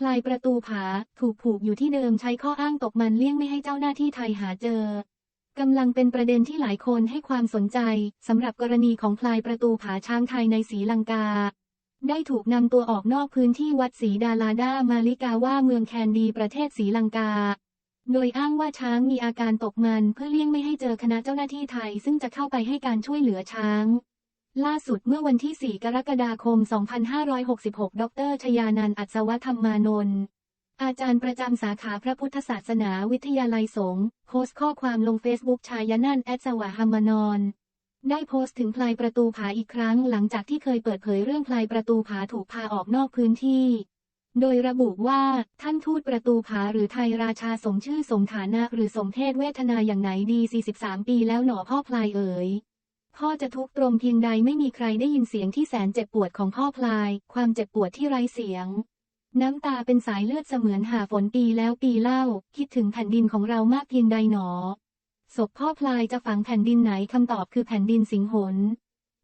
พลายประตูผาถูกผูกอยู่ที่เดิมใช้ข้ออ้างตกมันเลี่ยงไม่ให้เจ้าหน้าที่ไทยหาเจอกำลังเป็นประเด็นที่หลายคนให้ความสนใจสำหรับกรณีของพลายประตูผาช้างไทยในศรีลังกา ได้ถูกนำตัวออกนอกพื้นที่วัดศรีดาลาดามาลิกาว่าเมืองแคนดีประเทศศรีลังกา โดยอ้างว่าช้างมีอาการตกมันเพื่อเลี่ยงไม่ให้เจอคณะเจ้าหน้าที่ไทยซึ่งจะเข้าไปให้การช่วยเหลือช้าง ล่าสุดเมื่อวันที่ 4 กรกฎาคม 2566 ดร ชยานันท์อัศวธรรมานนท์อาจารย์ประจำสาขาพระพุทธศาสนาวิทยาลัยสงฆ์โพสต์ข้อความลงเฟซบุ๊กชายนันท์แอดสวะฮัมมานอน ได้โพสต์ถึงพลายประตูผาอีกครั้งหลังจากที่เคยเปิดเผยเรื่องพลายประตูผาถูกพาออกนอกพื้นที่ โดยระบุว่าท่านทูตประตูผาหรือไทยราชาสมชื่อสมฐานะหรือสมเพศเวทนาอย่างไหนดี 43 ปีแล้วหนอพ่อพลายเอ๋ย พ่อจะทุกข์ตรมเพียงใดไม่มีใครได้ยินเสียงที่แสนเจ็บปวดของพ่อพลาย ความเจ็บปวดที่ไร้เสียง น้ำตาเป็นสายเลือดเสมือนหาฝนปีแล้วปีเล่า คิดถึงแผ่นดินของเรามากเพียงใดหนอศพพ่อพลายจะฝังแผ่นดินไหนคำตอบคือแผ่นดินสิงหน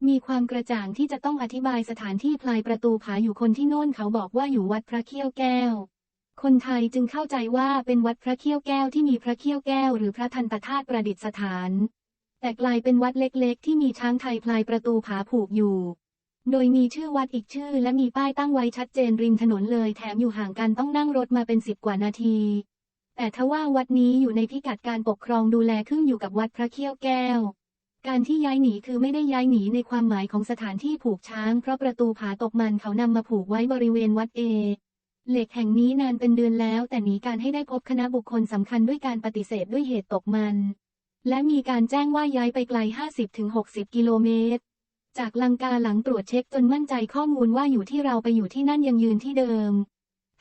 มีความกระจ่างที่จะต้องอธิบายสถานที่พลายประตูผาอยู่คนที่โน่นเขาบอกว่าอยู่วัดพระเขี้ยวแก้ว คนไทยจึงเข้าใจว่าเป็นวัดพระเขี้ยวแก้วที่มีพระเขี้ยวแก้วหรือพระทันตธาตุประดิษฐาน แต่กลายเป็นวัดเล็กๆ ที่มีช้างไทยพลายประตูผาผูกอยู่ โดยมีชื่อวัดอีกชื่อและมีป้ายตั้งไว้ชัดเจนริมถนนเลยแถมอยู่ห่างกันต้องนั่งรถมาเป็นสิบกว่านาที แต่ทว่าวัดนี้อยู่ในพิกัดการปกครองดูแลขึ้นอยู่กับวัดพระเขี้ยวแก้ว การที่ย้ายหนีคือไม่ได้ย้ายหนีในความหมายของสถานที่ผูกช้าง เพราะประตูผาตกมันเขานำมาผูกไว้บริเวณวัดเอเหล็กแห่งนี้นานเป็นเดือนแล้ว แต่หนีการให้ได้พบคณะบุคคลสำคัญด้วยการปฏิเสธด้วยเหตุตกมัน และมีการแจ้งว่าย้ายไปไกล 50-60 กิโลเมตร จากลังกาหลังตรวจเช็คจนมั่นใจข้อมูลว่าอยู่ที่เราไปอยู่ที่นั่นยังยืนที่เดิม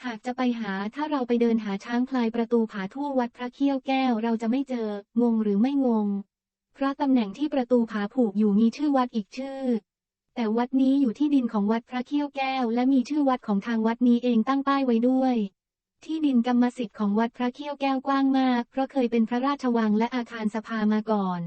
หากจะไปหาถ้าเราไปเดินหาช้างพลายประตูผาทั่ววัดพระเขี้ยวแก้วเราจะไม่เจอ งงหรือไม่งง เพราะตำแหน่งที่ประตูผาผูกอยู่มีชื่อวัดอีกชื่อ แต่วัดนี้อยู่ที่ดินของวัดพระเขี้ยวแก้ว และมีชื่อวัดของทางวัดนี้เองตั้งป้ายไว้ด้วย ที่ดินกรรมสิทธิ์ของวัดพระเขี้ยวแก้วกว้างมาก เพราะเคยเป็นพระราชวังและอาคารสภามาก่อน